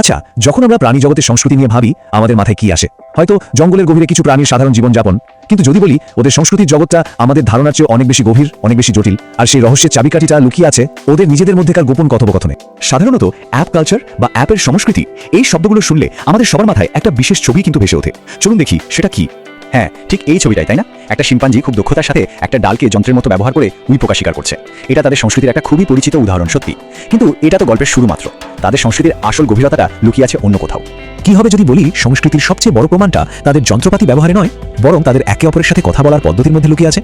আচ্ছা যখন আমরা প্রাণী জগতের সংস্কৃতি নিয়ে ভাবি, আমাদের মাথায় কি আসে? হয়তো জঙ্গলের গভীরে কিছু প্রাণীর সাধারণ জীবনযাপন। কিন্তু যদি বলি, ওদের সংস্কৃতির জগৎটা আমাদের ধারণার চেয়ে অনেক বেশি গভীর, অনেক বেশি জটিল। আর সেই রহস্যের চাবিকাঠিটা লুকিয়ে আছে ওদের নিজেদের মধ্যেকার গোপন কথোপকথনে। সাধারণত অ্যাপ কালচার বা অ্যাপের সংস্কৃতি এই শব্দগুলো শুনলে আমাদের সবার মাথায় একটা বিশেষ ছবি কিন্তু ভেসে ওঠে। চলুন দেখি, সেটা কি? হ্যাঁ ঠিক এই ছবিটাই, তাই না? একটা শিম্পাঞ্জি খুব দক্ষতার সাথে একটা ডালকে যন্ত্রের মতো ব্যবহার করে উই পোকা শিকার করছে। এটা তাদের সংস্কৃতির একটা খুবই পরিচিত উদাহরণ, সত্যি। কিন্তু এটা তো গল্পের শুরু মাত্র তাদের সংস্কৃতির আসল গভীরতাটা লুকিয়ে আছে অন্য কোথাও। কি হবে যদি বলি, সংস্কৃতির সবচেয়ে বড় প্রমাণটা তাদের যন্ত্রপাতি ব্যবহারে নয়, বরং তাদের একে অপরের সাথে কথা বলার পদ্ধতির মধ্যে লুকিয়ে আছে।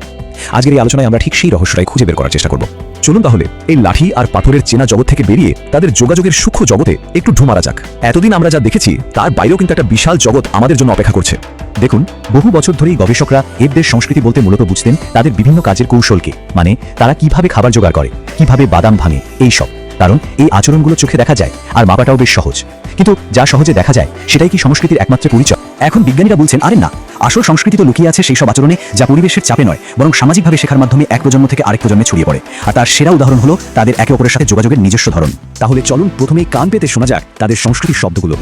আজকের এই আলোচনায় আমরা ঠিক সেই রহস্যটাই খুঁজে বের করার চেষ্টা করব। চলুন তাহলে এই লাঠি আর পাথরের চেনা জগৎ থেকে বেরিয়ে তাদের যোগাযোগের সূক্ষ্ম জগতে একটু ঢুমারা যাক। এতদিন আমরা যা দেখেছি, তার বাইরেও কিন্তু একটা বিশাল জগৎ আমাদের জন্য অপেক্ষা করছে। দেখুন, বহু বছর ধরেই গবেষকরা এদের সংস্কৃতি বলতে মূলত বুঝতেন তাদের বিভিন্ন কাজের কৌশলকে মানে তারা কীভাবে খাবার জোগাড় করে, কীভাবে বাদাম ভাঙে এই সব কারণ এই আচরণগুলো চোখে দেখা যায় আর মাপাটাও বেশ সহজ। কিন্তু যা সহজে দেখা যায়, সেটাই কি সংস্কৃতির একমাত্র পরিচয়? এখন বিজ্ঞানীরা বলছেন, আরে না, আসল সংস্কৃতি তো লুকিয়ে আছে সেই সব আচরণে যা পরিবেশের চাপে নয়, বরং সামাজিকভাবে শেখার মাধ্যমে এক প্রজন্ম থেকে আরেক প্রজন্মে ছড়িয়ে পড়ে। আর তার সেরা উদাহরণ হলো তাদের একে অপরের সাথে যোগাযোগের নিজস্ব ধরন। তাহলে চলুন প্রথমেই কান পেতে শোনা যাক তাদের সংস্কৃতির শব্দগুলো।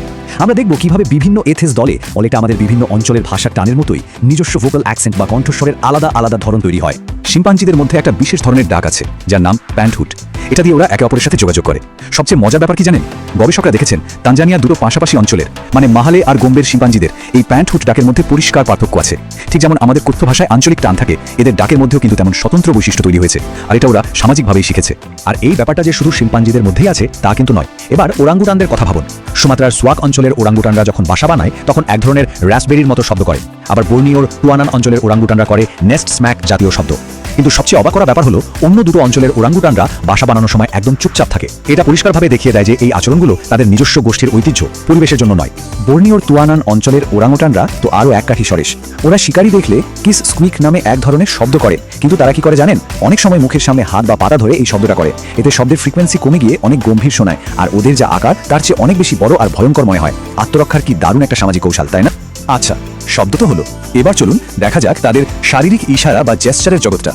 আমরা দেখব কীভাবে বিভিন্ন এথেস দলে, অলেটা আমাদের বিভিন্ন অঞ্চলের ভাষার টানের মতোই নিজস্ব ভোকাল অ্যাকসেন্ট বা কণ্ঠস্বরের আলাদা আলাদা ধরন তৈরি হয়। শিম্পাঞ্জিদের মধ্যে একটা বিশেষ ধরনের ডাক আছে, যার নাম প্যান্টহুড। এটা দিয়ে ওরা একে অপরের সাথে যোগাযোগ করে। সবচেয়ে মজার ব্যাপার কি জানেন? গবেষকরা দেখেছেন, তানজানিয়া দুটো পাশাপাশি অঞ্চলের মানে মাহালে আর গোম্বের শিম্পাঞ্জিদের, এই প্যান্টহুড ডাকের মধ্যে পরিষ্কার পার্থক্য আছে। ঠিক যেমন আমাদের কথ্য ভাষায় আঞ্চলিক টান থাকে, এদের ডাকের মধ্যেও কিন্তু তেমন স্বতন্ত্র বৈশিষ্ট্য তৈরি হয়েছে, আর এটা ওরা সামাজিকভাবেই শিখেছে। আর এই ব্যাপারটা যে শুধু শিম্পাঞ্জিদের মধ্যেই আছে, তা কিন্তু নয়। এবার ওরাঙ্গুটানদের কথা ভাবুন। সুমাত্রার সোয়াক অঞ্চলের ওরাঙ্গুটানরা যখন বাসা বানায়, তখন এক ধরনের র্যাসবেরির মতো শব্দ করে আবার বর্নিওর টুয়ানান অঞ্চলের ওরাঙ্গুটানরা করে নেস্ট স্ম্যাক জাতীয় শব্দ। কিন্তু সবচেয়ে অবাক করা ব্যাপার হলো, অন্য দুটো অঞ্চলের ওরাঙ্গুটানরা বাসা বানানোর সময় একদম চুপচাপ থাকে। এটা পরিষ্কারভাবে দেখিয়ে দেয় যে এই আচরণগুলো তাদের নিজস্ব গোষ্ঠীর ঐতিহ্য, পরিবেশের জন্য নয়। বর্নিওর তুয়ানান অঞ্চলের ওরাঙ্গুটানরা তো আরও এক কাঠি সরেস ওরা শিকারি দেখলে কিস স্কুইক নামে এক ধরনের শব্দ করে। কিন্তু তারা কি করে জানেন? অনেক সময় মুখের সামনে হাত বা পাতা ধরে এই শব্দটা করে। এতে শব্দের ফ্রিকোয়েন্সি কমে গিয়ে অনেক গম্ভীর শোনায়, আর ওদের যা আকার, তার চেয়ে অনেক বেশি বড় আর ভয়ঙ্কর মনে হয়। আত্মরক্ষার কি দারুণ একটা সামাজিক কৌশল, তাই না? আচ্ছা শব্দ তো হলো এবার চলুন দেখা যাক তাদের শারীরিক ইশারা বা জেস্টারের জগৎটা।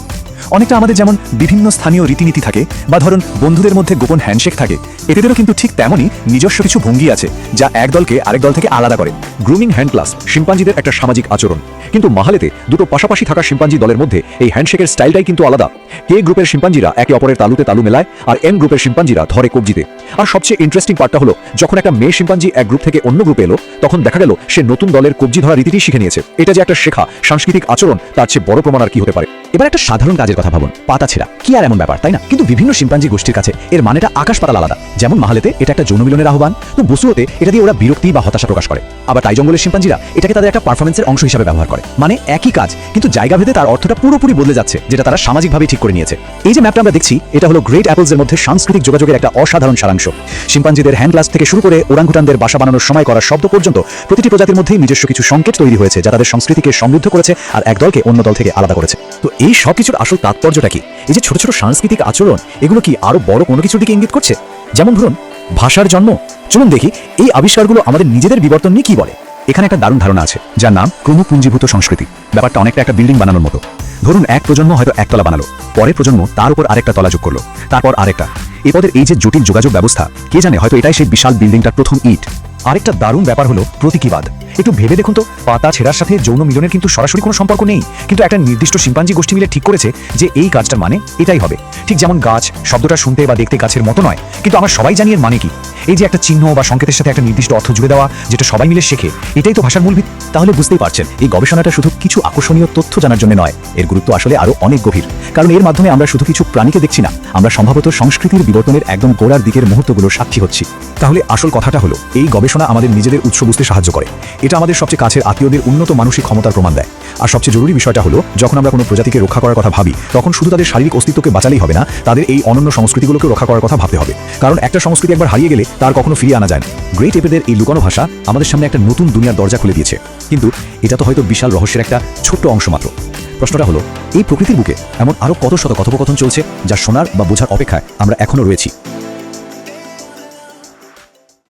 অনেকটা আমাদের যেমন বিভিন্ন স্থানীয় রীতিনীতি থাকে, বা ধরুন বন্ধুদের মধ্যে গোপন হ্যান্ডশেক থাকে এদেরও কিন্তু ঠিক তেমনই নিজস্ব কিছু ভঙ্গি আছে, যা এক দলকে আরেক দল থেকে আলাদা করে। গ্রুমিং হ্যান্ড ক্লাস শিম্পাঞ্জিদের একটা সামাজিক আচরণ। কিন্তু মাহালেতে দুটো পাশাপাশি থাকা শিম্পাঞ্জি দলের মধ্যে এই হ্যান্ডশেকের স্টাইলটাই কিন্তু আলাদা। কে গ্রুপের শিম্পাঞ্জিরা একে অপরের তালুতে তালু মেলায়, আর এম গ্রুপের শিম্পাঞ্জিরা ধরে কবজিতে। আর সবচেয়ে ইন্টারেস্টিং পার্টটা হলো, যখন একটা মেয়ে শিম্পাঞ্জি এক গ্রুপ থেকে অন্য গ্রুপে এলো, তখন দেখা গেল সে নতুন দলের কবজি ধরা রীতিটি শিখে নিয়েছে। এটা যে একটা শেখা, সাংস্কৃতিক আচরণ, তার চেয়ে বড় প্রমাণ আর কি হতে পারে। এবার একটা সাধারণ কাজের কথা ভাবুন। পাতা ছেঁড়া। কি আর এমন ব্যাপার, তাই না? কিন্তু বিভিন্ন শিম্পাঞ্জি গোষ্ঠীর কাছে এর মানেটা আকাশ পাতাল আলাদা। যেমন মাহালেতে এটা একটা যৌন আহ্বান, তো বসুতে এটা দিয়ে ওরা বিরক্তি বা হতাশা প্রকাশ করে। আবার তাই জঙ্গলের শিম্পাঞ্জিরা এটাকে তাদের একটা পারফরমেন্সের অংশ হিসাবে ব্যবহার করে। মানে একই কাজ, কিন্তু জায়গা ভেদে তার অর্থটা পুরোপুরি বদলে যাচ্ছে, যেটা তারা সামাজিকভাবে ঠিক করে নিয়েছে। এই যে ম্যাপটা আমরা দেখছি, এটা হলো গ্রেট অ্যাপলস এর মধ্যে সাংস্কৃতিক যোগাযোগের একটা অসাধারণ সারাংশ। শিম্পাঞ্জিদের হ্যান্ড গ্লাস থেকে শুরু করে ওরাংগুটানদের বাসা বানানোর সময় করা শব্দ পর্যন্ত প্রতিটি প্রজাতির মধ্যেই নিজস্ব কিছু সংকেত তৈরি হয়েছে, যা তাদের সংস্কৃতিকে সমৃদ্ধ করেছে আর এক দলকে অন্য দল থেকে আলাদা করেছে। তো এই সব কিছুর আসল তাৎপর্যটা কি? এই যে ছোট ছোট সাংস্কৃতিক আচরণ, এগুলো কি আরও বড় কোনো কিছুর দিকে ইঙ্গিত করছে? যেমন ধরুন, ভাষার জন্ম। চলুন দেখি, এই আবিষ্কারগুলো আমাদের নিজেদের বিবর্তন নিয়ে কি বলে? এখানে একটা দারুণ ধারণা আছে, যার নাম ক্রমপুঞ্জীভূত সংস্কৃতি। ব্যাপারটা অনেকটা একটা বিল্ডিং বানানোর মতো। ধরুন, এক প্রজন্ম হয়তো একতলা বানালো, পরের প্রজন্ম তার উপর আরেকটা তলা যোগ করল, তারপর আরেকটা। এ পদের এই যে জটিল যোগাযোগ ব্যবস্থা, কে জানে, হয়তো এটাই সেই বিশাল বিল্ডিংটার প্রথম ইট। আরেকটা দারুণ ব্যাপার হলো প্রতীকীবাদ। একটু ভেবে দেখুন তো। পাতা ছেঁড়ার সাথে যৌন মিলনের কিন্তু সরাসরি কোনো সম্পর্ক নেই। কিন্তু একটা নির্দিষ্ট শিম্পাঞ্জি গোষ্ঠী মিলে ঠিক করেছে যে এই কাজটার মানে এটাই হবে। ঠিক যেমন গাছ, শব্দটা শুনতে বা দেখতে গাছের মতো নয়, কিন্তু আমরা সবাই জানি এর মানে কি। এই যে একটা চিহ্ন বা সংকেতের সাথে একটা নির্দিষ্ট অর্থ জুড়ে দেওয়া, যেটা সবাই মিলে শেখে, এটাই তো ভাষার মূল ভিত তাহলে বুঝতেই পারছেন, এই গবেষণাটা শুধু কিছু আকর্ষণীয় তথ্য জানার জন্য নয়, এর গুরুত্ব আসলে আরও অনেক গভীর। কারণ এর মাধ্যমে আমরা শুধু কিছু প্রাণীকে দেখছি না, আমরা সম্ভবত সংস্কৃতির বিবর্তনের একদম গোড়ার দিকের মুহূর্তগুলো সাক্ষী হচ্ছি। তাহলে আসল কথাটা হলো, এই গবেষণা আমাদের নিজেদের উৎস বুঝতে সাহায্য করে। এটা আমাদের সবচেয়ে কাছের আত্মীয়দের উন্নত মানসিক ক্ষমতার প্রমাণ দেয়। আর সবচেয়ে জরুরি বিষয়টা হলো, যখন আমরা কোনো প্রজাতিকে রক্ষা করার কথা ভাবি, তখন শুধু তাদের শারীরিক অস্তিত্বকে বাঁচালেই হবে না, তাদের এই অনন্য সংস্কৃতিগুলোকে রক্ষা করার কথা ভাবতে হবে। কারণ একটা সংস্কৃতি একবার হারিয়ে গেলে তার কখনো ফিরিয়ে আনা যায় না। গ্রেট এপেদের এই লুকানো ভাষা আমাদের সামনে একটা নতুন দুনিয়ার দরজা খুলে দিয়েছে। কিন্তু এটা তো হয়তো বিশাল রহস্যের একটা ছোট্ট অংশ মাত্র। প্রশ্নটা হলো, এই প্রকৃতির বুকে এমন আরও কত শত কথোপকথন চলছে যা শোনার বা বোঝার অপেক্ষায় আমরা এখনও রয়েছি?